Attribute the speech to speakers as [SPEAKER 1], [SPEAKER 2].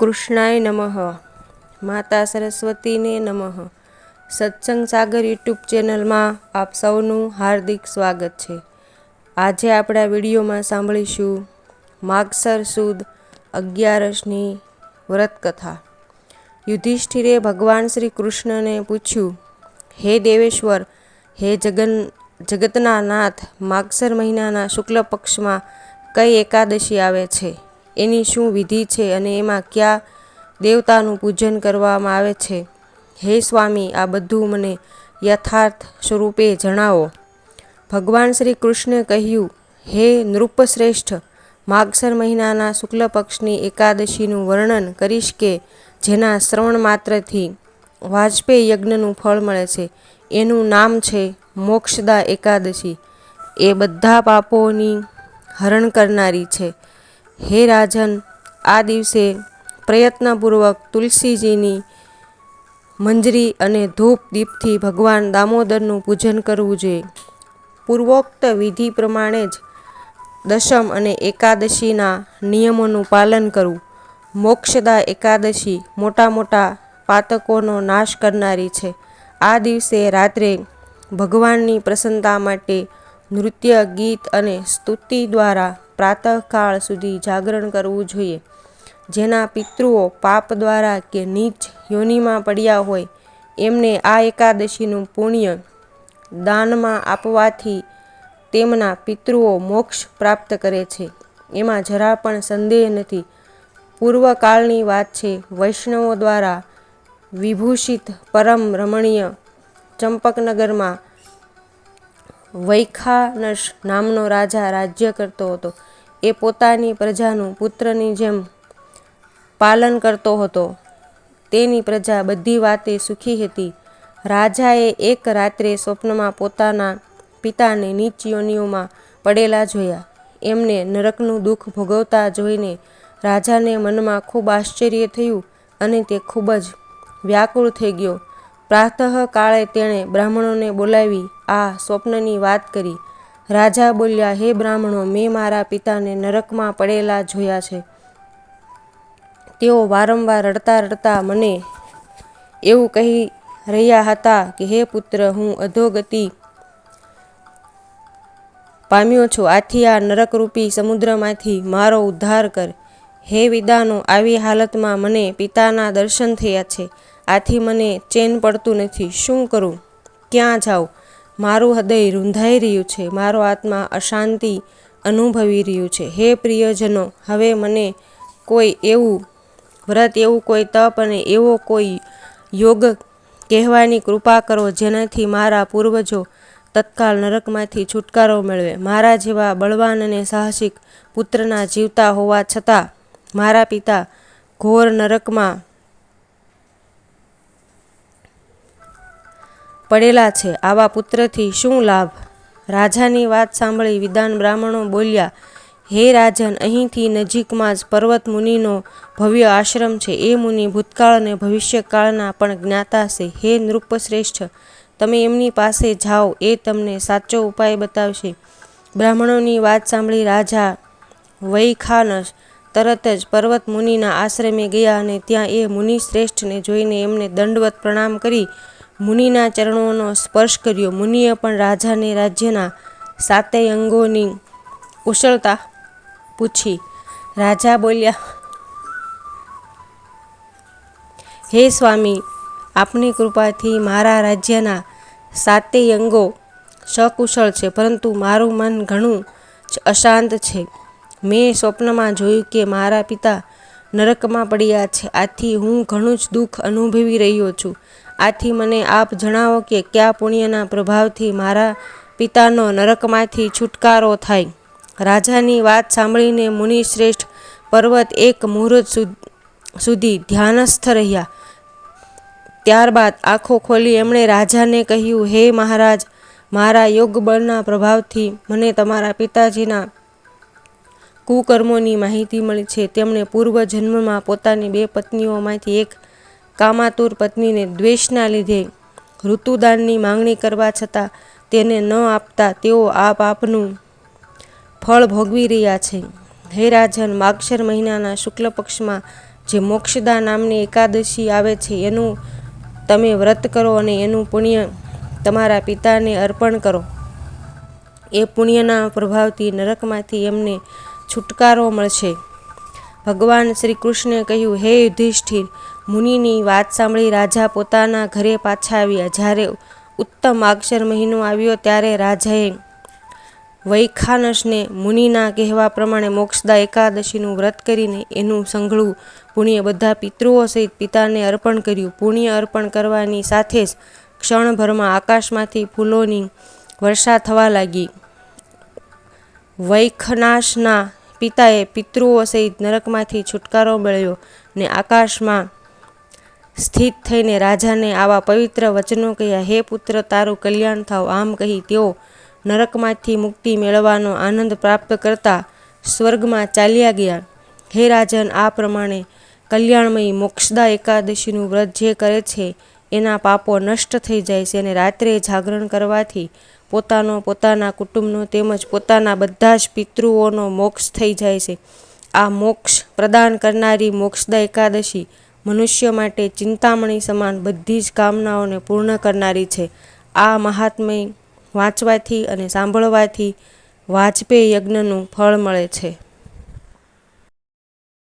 [SPEAKER 1] કૃષ્ણાય નમઃ. માતા સરસ્વતીને નમઃ. સત્સંગ સાગર યુટ્યુબ ચેનલમાં આપ સૌનું હાર્દિક સ્વાગત છે. આજે આપણા વિડીયોમાં સાંભળીશું માગસર સુદ અગિયારસની વ્રતકથા. યુધિષ્ઠિરે ભગવાન શ્રી કૃષ્ણને પૂછ્યું, હે દેવેશ્વર, હે જગન, જગતના નાથ, માગસર મહિનાના શુક્લ પક્ષમાં કઈ એકાદશી આવે છે? એની શું વિધિ છે અને એમાં કયા દેવતાનું પૂજન કરવામાં આવે છે? હે સ્વામી, આ બધું મને યથાર્થ સ્વરૂપે જણાવો. ભગવાન શ્રી કૃષ્ણે કહ્યું, હે નૃપશ્રેષ્ઠ, માગસર મહિનાના શુક્લ પક્ષની એકાદશીનું વર્ણન કરીશ કે જેના શ્રવણ માત્રથી વાજપેયી યજ્ઞનું ફળ મળે છે. એનું નામ છે મોક્ષદા એકાદશી. એ બધા પાપોની હરણ કરનારી છે. હે રાજન, આ દિવસે પ્રયત્નપૂર્વક તુલસીજીની મંજરી અને ધૂપ દીપથી ભગવાન દામોદરનું પૂજન કરવું જોઈએ. પૂર્વોક્ત વિધિ પ્રમાણે જ દશમ અને એકાદશીના નિયમોનું પાલન કરવું. મોક્ષદા એકાદશી મોટા મોટા પાતકોનો નાશ કરનારી છે. આ દિવસે રાત્રે ભગવાનની પ્રસન્નતા માટે નૃત્ય, ગીત અને સ્તુતિ દ્વારા પ્રાતઃકાળ સુધી જાગરણ કરવું જોઈએ. જેના પિતૃઓ પાપ દ્વારા કે નીચ યોનિમાં પડ્યા હોય, એમને આ એકાદશીનું પુણ્ય દાનમાં આપવાથી તેમના પિતૃઓ મોક્ષ પ્રાપ્ત કરે છે. એમાં જરા પણ સંદેહ નથી. પૂર્વકાળની વાત છે, વૈષ્ણવો દ્વારા વિભૂષિત પરમ રમણીય ચંપકનગરમાં વૈખાનશ નામનો રાજા રાજ્ય કરતો હતો. એ પોતાની પ્રજાનું પુત્રની જેમ પાલન કરતો હતો. તેની પ્રજા બધી વાતે સુખી હતી. રાજાએ એક રાત્રે સ્વપ્નમાં પોતાના પિતાને નીચ યોનિઓમાં પડેલા જોયા. એમને નરકનું દુઃખ ભોગવતા જોઈને રાજાને મનમાં ખૂબ આશ્ચર્ય થયું અને તે ખૂબ જ વ્યાકુળ થઈ ગયો. પ્રાતઃ કાળે તેણે બ્રાહ્મણોને બોલાવી આ સ્વપ્નની વાત કરી. રાજા બોલ્યા, હે બ્રાહ્મણો, મેં મારા પિતાને નરકમાં પડેલા જોયા છે. તેઓ વારંવાર રડતા રડતા મને એવું કહી રહ્યા હતા કે, હે પુત્ર, હું અધોગતિ પામ્યો છું. આથી આ નરકરૂપી સમુદ્રમાંથી મારો ઉદ્ધાર કર. હે વિદાનો, આવી હાલતમાં મને પિતાના દર્શન થયા છે. આથી મને ચેન પડતું નથી. શું કરું? ક્યાં જાઉં? મારું હૃદય રૂંધાઈ રહ્યું છે, મારો આત્મા અશાંતિ અનુભવી રહ્યું છે. હે પ્રિયજનો, હવે મને કોઈ એવું વ્રત, એવું કોઈ તપ અને એવો કોઈ યોગ કહેવાની કૃપા કરો જેનાથી મારા પૂર્વજો તત્કાલ નરકમાંથી છુટકારો મેળવે. મારા જેવા બળવાન અને સાહસિક પુત્રના જીવતા હોવા છતાં મારા પિતા ઘોર નરકમાં પડેલા છે. આવા પુત્રથી શું લાભ? રાજાની વાત સાંભળી વિધાન બ્રાહ્મણો બોલ્યા, હે રાજન, અહીંથી નજીકમાં જ પર્વત મુનિનો ભવ્ય આશ્રમ છે. એ મુનિ ભૂતકાળ અને ભવિષ્યકાળના પણ જ્ઞાતા છે હે નૃપશ્રેષ્ઠ, તમે એમની પાસે જાઓ, એ તમને સાચો ઉપાય બતાવશે. બ્રાહ્મણોની વાત સાંભળી રાજા વૈખાનસ તરત જ પર્વત મુનિના આશ્રમે ગયા અને ત્યાં એ મુનિ શ્રેષ્ઠને જોઈને એમને દંડવત પ્રણામ કરી મુનિના ચરણોનો સ્પર્શ કર્યો. મુનિએ પણ રાજાને રાજ્યના સાતેય અંગોની કુશળતા પૂછી. રાજા બોલ્યા, હે સ્વામી, આપની કૃપાથી મારા રાજ્યના સાતેય અંગો સકુશળ છે, પરંતુ મારું મન ઘણું જ અશાંત છે. મેં સ્વપ્નમાં જોયું કે મારા પિતા નરકમાં પડ્યા છે. આથી હું ઘણું જ દુઃખ અનુભવી રહ્યો છું. આથી મને આપ જણાવો કે કયા પુણ્યના પ્રભાવથી મારા પિતાનો નરકમાંથી છુટકારો થાય. રાજાની વાત સાંભળીને મુનિશ્રેષ્ઠ પર્વત એક મુહૂર્ત સુધી ધ્યાનસ્થ રહ્યા. ત્યારબાદ આંખો ખોલી એમણે રાજાને કહ્યું, હે મહારાજ, મારા યોગ બળના પ્રભાવથી મને તમારા પિતાજીના કુકર્મોની માહિતી મળી છે. તેમણે પૂર્વ જન્મમાં પોતાની બે પત્નીઓમાંથી એક કામાતુર પત્નીને દ્વેષના લીધે ઋતુદાનની માંગણી કરવા છતાં તેને ન આપતા તેઓ આ પાપનું ફળ ભોગવી રહ્યા છે. હે રાજન, માગશર મહિનાના શુક્લ પક્ષમાં જે મોક્ષદા નામની એકાદશી આવે છે, એનું તમે વ્રત કરો અને એનું પુણ્ય તમારા પિતાને અર્પણ કરો. એ પુણ્યના પ્રભાવથી નરકમાંથી એમને છુટકારો મળશે. ભગવાન શ્રી કૃષ્ણે કહ્યું, હે યુધિષ્ઠિર, મુનિની વાત સાંભળી રાજા પોતાના ઘરે પાછા આવ્યા. જ્યારે ઉત્તમ અક્ષર મહિનો આવ્યો ત્યારે રાજાએ વૈખાનસને મુનિના કહેવા પ્રમાણે મોક્ષદા એકાદશીનું વ્રત કરીને એનું સંઘળું પુણ્ય બધા પિતૃઓ સહિત પિતાને અર્પણ કર્યું. પુણ્ય અર્પણ કરવાની સાથે જ ક્ષણભરમાં આકાશમાંથી ફૂલોની વર્ષા થવા લાગી. વૈખનાશના પિતાએ પિતૃઓ સહિત નરકમાંથી છુટકારો મેળવ્યો ને આકાશમાં સ્થિત થઈને રાજાને આવા પવિત્ર વચનો કહ્યા, હે પુત્ર, તારું કલ્યાણ થાવ. આમ કહી તેઓ નરકમાંથી મુક્તિ મેળવવાનો આનંદ પ્રાપ્ત કરતા સ્વર્ગમાં ચાલ્યા ગયા. હે રાજન, આ પ્રમાણે કલ્યાણમયી મોક્ષદા એકાદશીનું વ્રત જે કરે છે, એના પાપો નષ્ટ થઈ જાય છે અને રાત્રે જાગરણ કરવાથી પોતાનો, પોતાના કુટુંબનો તેમજ પોતાના બધા જ પિતૃઓનો મોક્ષ થઈ જાય છે. આ મોક્ષ પ્રદાન કરનારી મોક્ષદા એકાદશી મનુષ્ય માટે ચિંતામણી સમાન બધી જ કામનાઓને પૂર્ણ કરનારી છે. આ મહાત્મય વાંચવાથી અને સાંભળવાથી વાજપેયી યજ્ઞનું ફળ મળે છે.